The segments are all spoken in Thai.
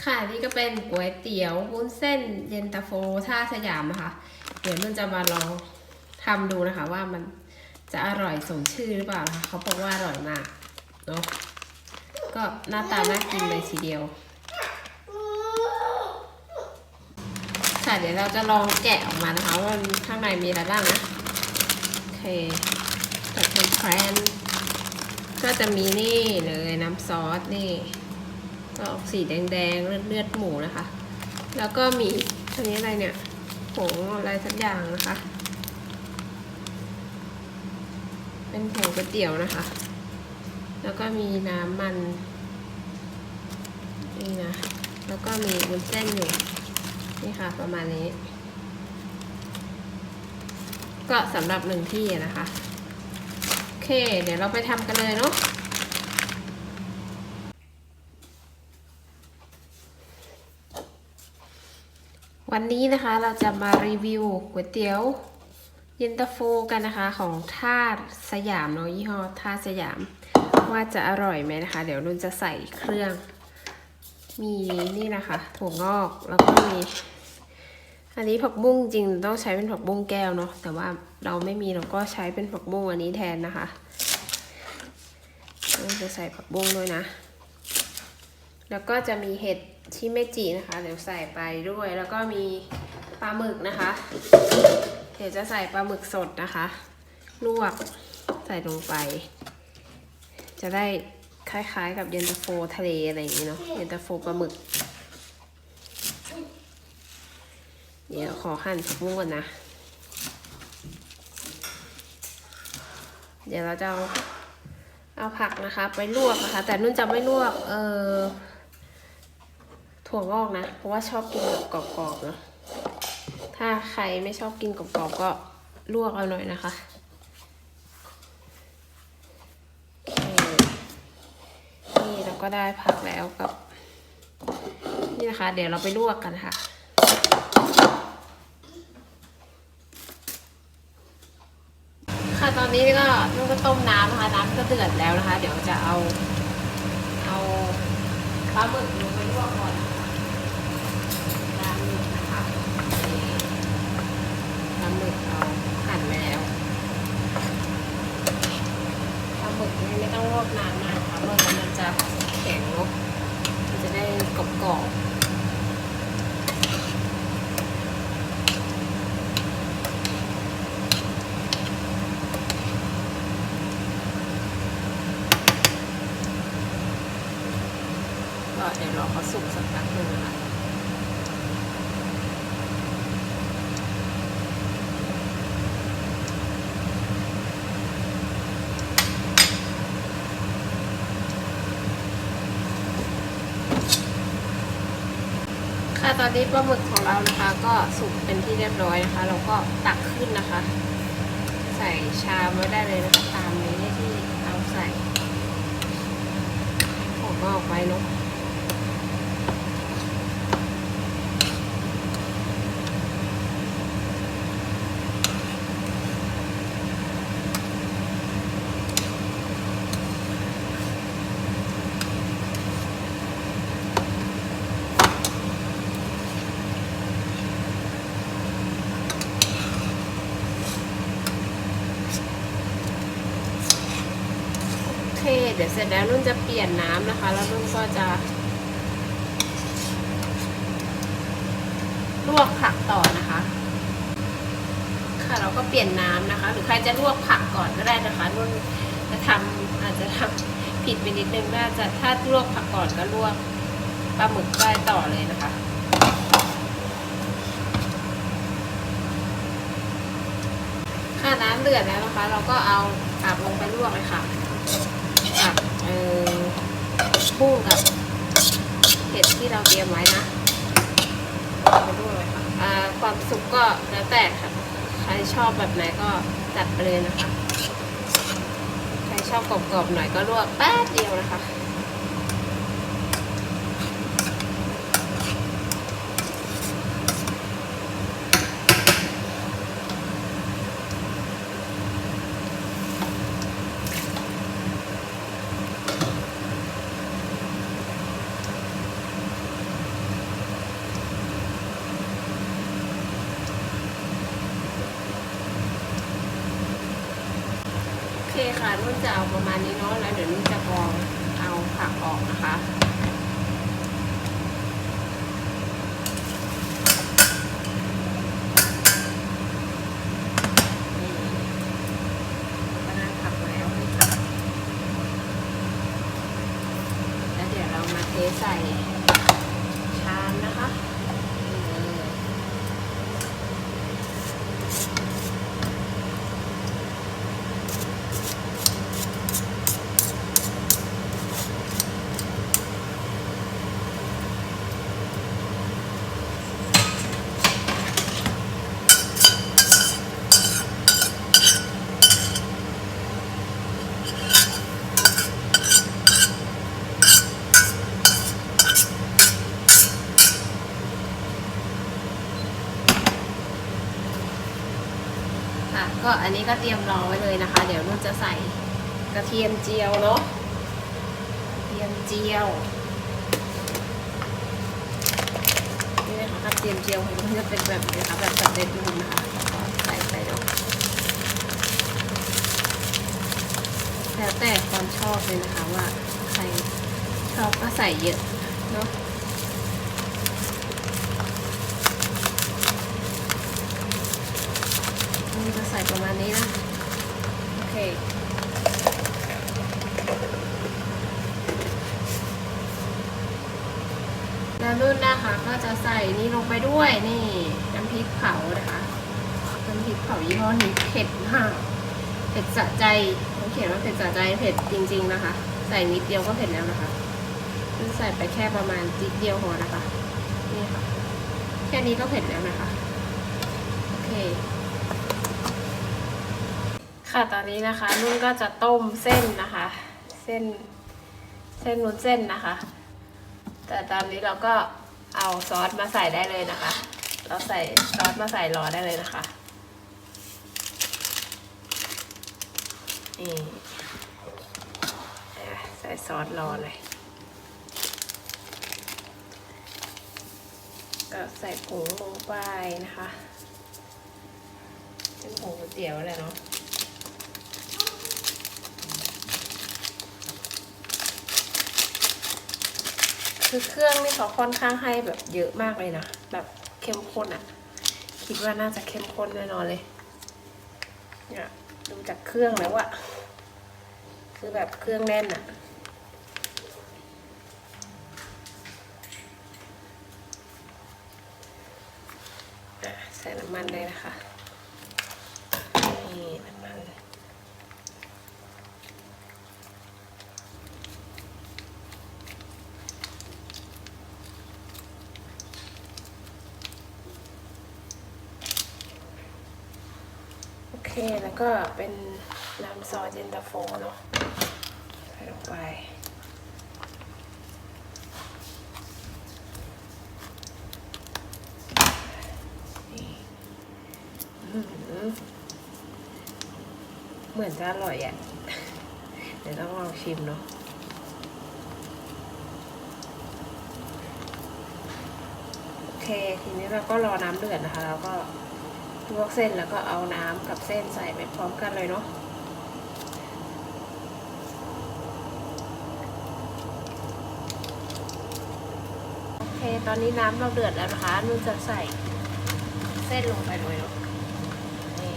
ค่ะนี่ก็เป็นก๋วยเตี๋ยววุ้นเส้นเย็นตาโฟท่าสยามนะคะ เดี๋ยวนุ่นจะมาลองทำดูนะคะ ว่ามันจะอร่อยสมชื่อหรือเปล่านะคะเขาบอกว่าอร่อยมากเนาะก็หน้าตาน่ากินเลยทีเดียว ค่ะเดี๋ยวเราจะลองแกะออกมานะคะ ว่าข้างในมีอะไรบ้างนะโอเคแต่เป็นแพรนก็จะมีนี่เลยน้ำซอสนี่ ออกสีแดงๆ เลือดเลือดหมูนะคะ แล้วก็มีอันนี้อะไรเนี่ยผงอะไรสักอย่างนะคะ เป็นผงก๋วยเตี๋ยวนะคะ แล้วก็มีน้ำมันนี่นะ แล้วก็มีวุ้นเส้นอยู่ นี่ค่ะ ประมาณนี้ ก็สำหรับหนึ่งที่นะคะ โอเค เดี๋ยวเราไปทำกันเลยเนาะ วันนี้นะคะเราจะมารีวิวก๋วยเตี๋ยวเย็นตาโฟกันนะคะของท่าสยามเนาะยี่ห้อท่าสยาม ว่าจะอร่อยไหมนะคะ เดี๋ยวนุ่นจะใส่เครื่อง มีนี่นะคะถั่วงอกแล้วก็มี อันนี้ผักบุ้งจริงต้องใช้เป็นผักบุ้งแก้วเนาะแต่ว่าเราไม่มีเราก็ใช้เป็นผักบุ้งอันนี้แทนนะคะเราจะใส่ผักบุ้งด้วยนะ แล้วก็จะมีเห็ดที่เมจินะคะเดี๋ยวใส่ไปด้วย แล้วก็มีปลาหมึกนะคะ เดี๋ยวจะใส่ปลาหมึกสดนะคะลวกใส่ลงไป จะได้คล้ายๆ กับเย็นตาโฟทะเลอะไรอย่างนี้เนาะเย็นตาโฟปลาหมึก เดี๋ยวขอหั่นผักบุ้งก่อนนะ เดี๋ยวเราจะเอาเอาผักนะคะ ไปลวกนะคะ แต่นุ่นจะไม่ลวก เออ ถั่วงอกนะ เพราะว่าชอบกินแบบกรอบๆเนาะถ้าใครไม่ชอบกินกรอบๆก็ลวกเอาหน่อยนะคะโอเคนี่เราก็ได้ผักแล้วกับ นี่นะคะ เดี๋ยวเราไปลวกกันค่ะค่ะตอนนี้ก็นุ่นก็ต้มน้ำนะคะ น้ำก็เดือดแล้วนะคะ เดี๋ยวจะเอา เอาปลาหมึกลงไปลวกก่อนนะคะน้ำหมึกนะคะนี่ปลาหมึก เอาหั่นไปแล้วปลาหมึกนี่ไม่ต้องลวกนานมากค่ะเพราะมันจะแข็งเนอะมันจะได้กรอบๆ ก็เดี๋ยวรอเขาสุกสักพักหนึ่งนะคะค่ะต อนนี้ปลาหมึกของเรานะคะ ก็สุกเป็นที่เรียบร้อยนะคะ เราก็ตักขึ้นนะคะ ใส่ชามไว้ได้เลยนะคะตามนี้ที่เอาใส่หัวงอกไว้เนาะ โอ เค เดี๋ยวเสร็จแล้วนุ่นจะเปลี่ยนน้ำนะคะ แล้วนุ่นก็จะลวกผักต่อนะคะ ค่ะเราก็เปลี่ยนน้ำนะคะ หรือใครจะลวกผักก่อนก็ได้นะคะนุ่นจะทำอาจจะทำผิดไปนิดนึงน่าจะถ้าลวกผักก่อนก็ลวกปลาหมึกได้ต่อเลยนะคะค่ะน้ำเดือดแล้วนะคะ เราก็เอาผักลงไปลวกเลยค่ะ กับเอ่อกุ้งกับเห็ดที่เราเตรียมไว้นะเอาไปด้วยเลยค่ะความสุกก็แล้วแต่ค่ะ ใครชอบแบบไหนก็จัดไปเลยนะคะ ใครชอบกรอบๆหน่อยก็ลวกแป๊บเดียวนะคะ จะเอาประมาณนี้เนาะแล้วเดี๋ยวนุ้จะกรองเอาผักออกนะคะ นี่ก็ได้ผักแล้วนะคะแล้วเดี๋ยวเรามาเทใส่ชามนะคะนี่เลย ค่ะก็อันนี้ก็เตรียมรอไว้เลยนะคะ เดี๋ยวนุ่นจะใส่กระเทียมเจียวเนาะเทียมเจียวนี่นะคะกระเทียมเจียวของนุ่นจะเป็นแบบนี้นะคะแบบสำเร็จรูปนะคะใส่ไปเนาะแล้วแต่ความชอบเลยนะคะว่าใครชอบก็ใส่เยอะเนาะนี่จะใส่ประมาณนี้นะ โอเค แล้ว นุ่นนะคะ ก็จะใส่นี่ลงไปด้วยนี่น้ำพริกเผานะคะน้ำพริกเผายี่ห้อนี้เผ็ดมากเผ็ดสะใจเขาเขียนว่าเผ็ดสะใจเผ็ดจริง ๆนะคะ ใส่นิดเดียวก็เผ็ดแล้วนะคะนุ่นใส่ไปแค่ประมาณจิดเดียวพอนะคะนี่ค่ะแค่นี้ก็เผ็ดแล้วนะคะโอเคค่ะตอนนี้นะคะนุ่นก็จะต้มเส้นนะคะ เส้นเส้นนุ้นเส้นนะคะ แต่ตอนนี้เราก็เอาซอสมาใส่ได้เลยนะคะ เราใส่ซอสมาใส่รอได้เลยนะคะนี่ใส่ซอสรอเลยก็ใส่ผงลงไปนะคะเป็นผงก๋วยเตี๋ยวแหละเนาะ คือเครื่องนี่เขาค่อนข้างให้แบบเยอะมากเลยนะ แบบเข้มข้นอะ่ะ คิดว่าน่าจะเข้มข้นแน่นอนเลยเนี่ยดูจากเครื่องแล้วอะคือแบบเครื่องแน่นอะอะใส่น้ำมันเลยนะคะนี่น้ำมัน โอเค แล้วก็เป็นน้ำซอสเย็นตาโฟเนาะใส่ลงไปนี่เหมือนจะอร่อยอะ เดี๋ยวต้องลองชิมเนาะโอเค ทีนี้เราก็รอน้ำเดือดนะคะ แล้วก็ ลวกเส้นแล้วก็เอาน้ำกับเส้นใส่ไปพร้อมกันเลยเนาะโอเค ตอนนี้น้ำเราเดือดแล้วนะคะนุ่นจะใส่เส้นลงไปเลยเนาะนี่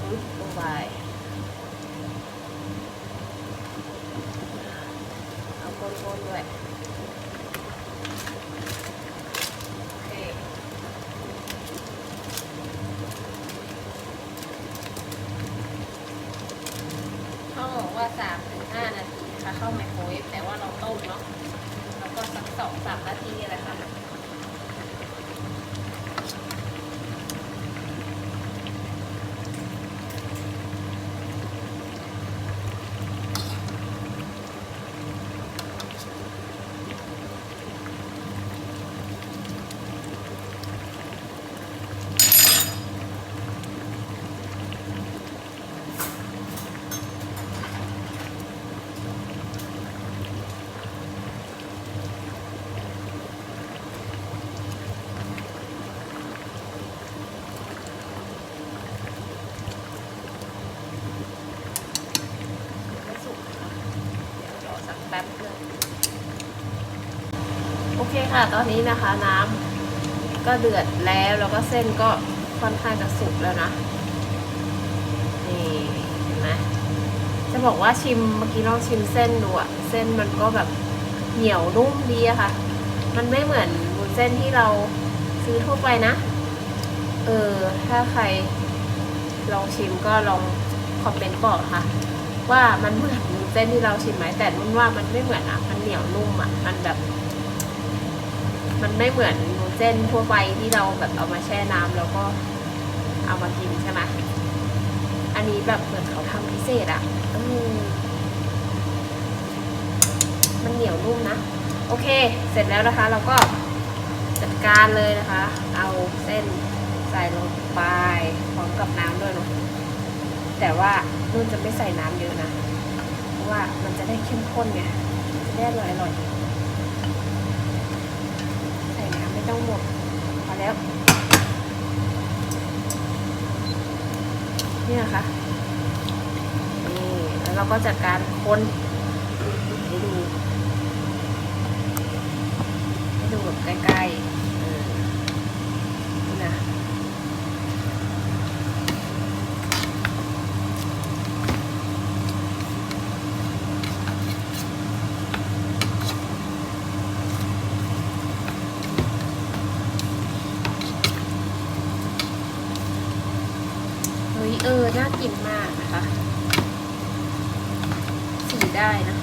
ปึ๊บลงไป เอาคนๆด้วย โอเค เขาบอก ว่าสามถึงห้านาทีนะคะเข้าไมโครเวฟแต่ว่าเราต้มเนาะแล้วก็สักสองสามนาทีอะไรค่ะ โอเคค่ะ ตอนนี้นะคะน้ำก็เดือดแล้วแล้วก็เส้นก็ค่อนข้างจะสุกแล้วนะนี่เห็นไหมจะบอกว่าชิมเมื่อกี้ลองชิมเส้นดูอะเส้นมันก็แบบเหนียวนุ่มดีอะค่ะ มันไม่เหมือนวุ้นเส้นที่เราซื้อทั่วไปนะ เออ ถ้าใครลองชิมก็ลองคอมเมนต์บอกค่ะ ว่ามันเหมือนวุ้น ส้นที่เราชิมไหมแต่นุ่นว่ามันไม่เหมือนอะมันเหนียวนุ่มอะมันแบบ มันไม่เหมือนเส้นทั่วไปที่เราแบบเอามาแช่น้ำแล้วก็เอามากินใช่ไหมอันนี้แบบเหมือนเขาทำพิเศษอะอมันเหนียวนุ่มนะโอเค เสร็จแล้วนะคะ เราก็จัดการเลยนะคะ เอาเส้นใส่ลงไปพร้อมกับน้ำด้วยเนาะแต่ว่านุ่นจะไม่ใส่น้ำเยอะนะ ว่ามันจะได้เข้มข้นไงจะได้อร่อยอร่อยใส่น้ำไม่ต้องหมดพอแล้ว นี่นะคะนี่แล้วเราก็จัดการคนให้ดูให้ดูแบบใกล้ๆเออนี่นะ เฮ้ยเออ น่ากินมากนะคะ สีได้นะ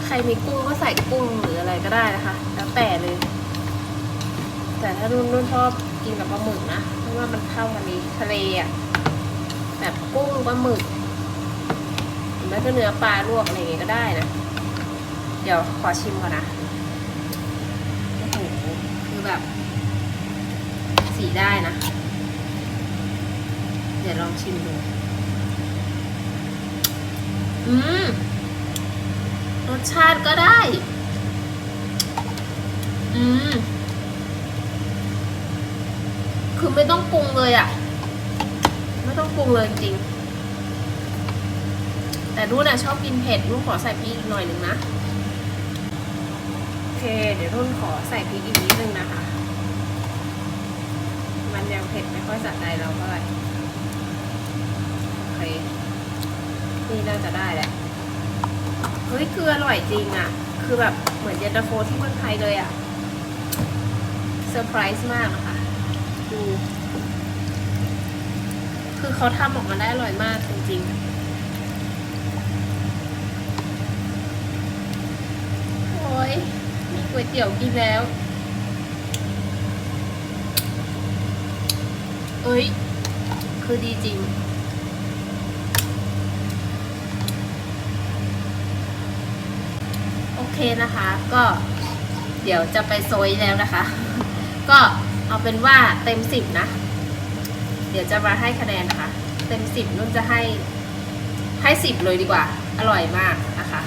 ใค รมีกุ้งก็ใส่กุ้งหรืออะไรก็ได้นะคะ แล้วแต่เลย แต่ถ้านุ่นนุ่นชอบกินกับปลาหมึกนะเพราะว่ามันเข้ากันดีทะเลอะแบบกุ้งปลาหมึกหรือไม่ก็เนื้อปลาลวกอะไรอย่างเงี้ยก็ได้นะ เดี๋ยวขอชิมก่อนนะโอ้โหคือแบบ สีได้นะ เดี๋ยวลองชิมดู อืม รสชาติก็ได้ อืม คือไม่ต้องปรุงเลยอะ่ะ ไม่ต้องปรุงเลยจริง แต่รุ่นอะชอบกินเผ็ดรุ่นขอใส่พริกอีกหน่อยหนึ่งนะโอเค เดี๋ยวรุ่นขอใส่พริกอีกนิดนึงนะคะ มันยังเผ็ดไม่ค่อยสะใจเราเท่าไหร่โอเค นี่น่าจะได้แหละ เฮ้ยคืออร่อยจริงอะ่ะ คือแบบเหมือนเย็นตาโฟที่เมืองไทยเลยอะ่ะเซอร์ไพรส์มากนะคะดู คือเขาทำออกมาได้อร่อยมากจริงๆ โอ้ยมีก๋วยเตี๋ยวกินแล้ว เอ้ย คือดีจริง โอเค นะคะ ก็เดี๋ยวจะไปโซยแล้วนะคะ ก็เอาเป็นว่าเต็มสิบนะ เดี๋ยวจะมาให้คะแนนนะคะ เต็มสิบนุ่นจะให้ให้สิบเลยดีกว่า อร่อยมากนะคะ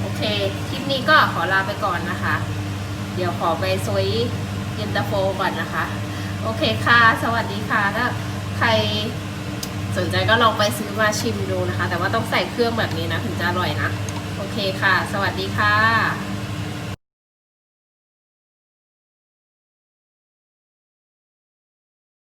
โอเค คลิปนี้ก็ขอลาไปก่อนนะคะ เดี๋ยวขอไปซวยเย็นตาโฟก่อนนะคะ โอเคค่ะ สวัสดีค่ะถ้าใครสนใจก็ลองไปซื้อมาชิมดูนะคะ แต่ว่าต้องใส่เครื่องแบบนี้นะ ถึงจะอร่อยนะ เคค่ะ สวัสดีค่ะ